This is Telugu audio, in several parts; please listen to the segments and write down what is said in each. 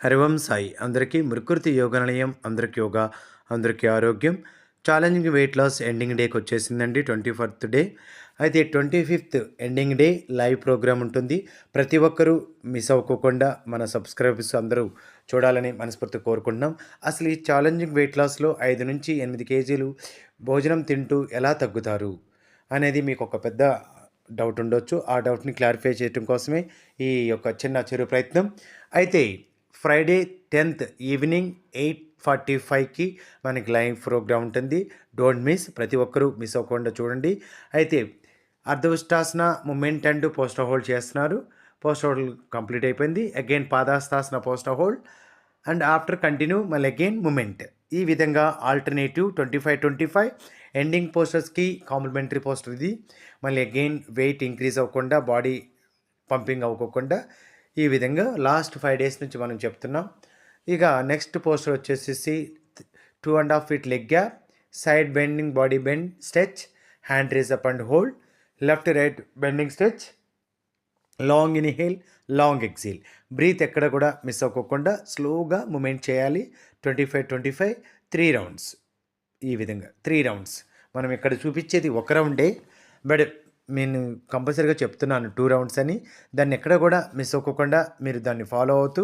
హరివం సాయి. అందరికీ మృకృతి యోగ నిలయం అందరికీ యోగా అందరికీ ఆరోగ్యం. ఛాలెంజింగ్ వెయిట్ లాస్ ఎండింగ్ డేకి వచ్చేసిందండి ట్వంటీ ఫోర్త్ డే. అయితే twenty fifth ending day live programme ఉంటుంది. ప్రతి ఒక్కరూ మిస్ అవ్వకోకుండా మన సబ్స్క్రైబర్స్ అందరూ చూడాలని మనస్ఫూర్తి కోరుకుంటున్నాం. అసలు ఈ ఛాలెంజింగ్ వెయిట్ లాస్లో ఐదు నుంచి ఎనిమిది కేజీలు భోజనం తింటూ ఎలా తగ్గుతారు అనేది మీకు ఒక పెద్ద డౌట్ ఉండొచ్చు. ఆ డౌట్ని క్లారిఫై చేయడం కోసమే ఈ యొక్క చిన్న చిరు ప్రయత్నం. అయితే Friday tenth evening eight forty ఫైవ్కి మనకి లైవ్ ప్రోగ్రామ్ ఉంటుంది. డోంట్ మిస్ ప్రతి ఒక్కరూ మిస్ అవ్వకుండా చూడండి. అయితే అర్ధవిష్టాసన మూమెంట్ అండ్ పోస్టర్ హోల్డ్ చేస్తున్నారు. పోస్టర్ హోల్డ్ కంప్లీట్ అయిపోయింది. Again పాదాస్తాసన posture hold and after continue మళ్ళీ అగైన్ మూమెంట్ ఈ విధంగా alternative twenty five twenty five ending పోస్టర్స్కి complementary posture ఇది. మళ్ళీ అగైన్ వెయిట్ ఇంక్రీజ్ అవ్వకుండా బాడీ పంపింగ్ అవ్వకుండా ఈ విధంగా లాస్ట్ ఫైవ్ డేస్ నుంచి మనం చెప్తున్నాం. ఇక నెక్స్ట్ పోస్టర్ వచ్చేసేసి two and half feet leg gap side bending body bend stretch hand raise up and hold left right bending stretch long inhale long exhale breath ఎక్కడ కూడా మిస్ అవ్వకుండా స్లోగా మూమెంట్ చేయాలి. Twenty five twenty five three rounds ఈ విధంగా త్రీ రౌండ్స్ మనం ఇక్కడ చూపించేది ఒక రౌండే బట్ నేను కంపల్సరీగా చెప్తున్నాను టూ రౌండ్స్ అని. దాన్ని ఎక్కడ కూడా మిస్ అవ్వకుండా మీరు దాన్ని ఫాలో అవుతూ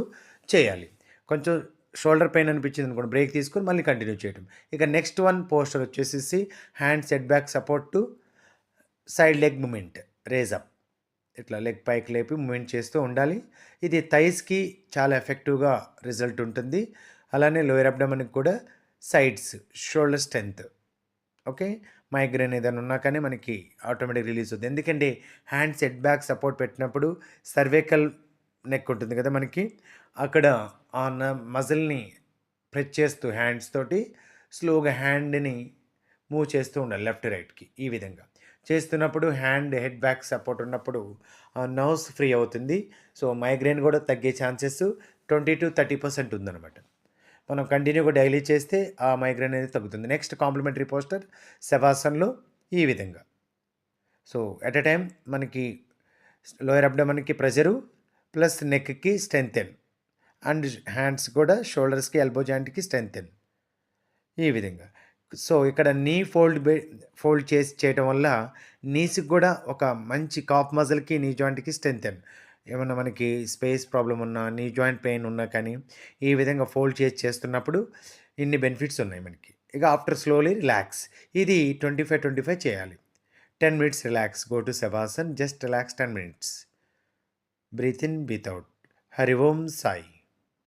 చేయాలి. కొంచెం షోల్డర్ పెయిన్ అనిపించింది అనుకోండి బ్రేక్ తీసుకొని మళ్ళీ కంటిన్యూ చేయడం ఇక నెక్స్ట్ వన్ పోస్టర్ వచ్చేసేసి hand set back support to side leg movement raise up. ఇట్లా లెగ్ పైకి లేపి మూమెంట్ చేస్తూ ఉండాలి. ఇది థైస్కి చాలా ఎఫెక్టివ్గా రిజల్ట్ ఉంటుంది. అలానే లోయర్ అబ్డమన్కి కూడా sides shoulder strength okay? Migraine ఏదైనా ఉన్నా కానీ మనకి ఆటోమేటిక్ రిలీజ్ అవుతుంది ఎందుకంటే హ్యాండ్ సెట్ బ్యాక్ సపోర్ట్ పెట్టినప్పుడు సర్వేకల్ నెక్ ఉంటుంది కదా మనకి. అక్కడ ఆ మజిల్ని ప్రెస్ చేస్తూ హ్యాండ్స్ తోటి స్లోగా హ్యాండ్ని మూవ్ చేస్తూ ఉండాలి లెఫ్ట్ రైట్కి ఈ విధంగా. చేస్తున్నప్పుడు హ్యాండ్ హెడ్ బ్యాక్ సపోర్ట్ ఉన్నప్పుడు నర్వ్స్ ఫ్రీ అవుతుంది. సో మైగ్రేన్ కూడా తగ్గే chances twenty to thirty percent ఉందన్నమాట. మనం కంటిన్యూగా డైలీ చేస్తే ఆ మైగ్రేన్ అనేది తగ్గుతుంది. నెక్స్ట్ కాంప్లిమెంటరీ పోస్టర్ శవాసన్లో ఈ విధంగా. సో ఎట్ ఎ టైం మనకి లోయర్ అబ్డమన్కి ప్రెజరు ప్లస్ నెక్కి స్ట్రెంగ్తెన్ అండ్ హ్యాండ్స్ కూడా షోల్డర్స్కి ఎల్బో జాయింట్కి స్ట్రెంగ్తెన్ ఈ విధంగా. సో ఇక్కడ నీ ఫోల్డ్ ఫోల్డ్ చేసి చేయటం వల్ల నీస్కి కూడా ఒక మంచి కాఫ్ మజిల్కి నీ జాయింట్కి స్ట్రెంగ్తెన్ ఏమన్నా మనకి స్పేస్ ప్రాబ్లం ఉన్నా నీ జాయింట్ పెయిన్ ఉన్నా కానీ ఈ విధంగా ఫోల్డ్ చేసి చేస్తున్నప్పుడు ఇన్ని బెనిఫిట్స్ ఉన్నాయి మనకి. ఇక ఆఫ్టర్ స్లోలీ రిలాక్స్. ఇది ట్వంటీ ఫైవ్ ట్వంటీ ఫైవ్ చేయాలి. Ten minutes relax. Go to సెవాసన్ just relax ten minutes. Breath in breath out Hari Om Sai.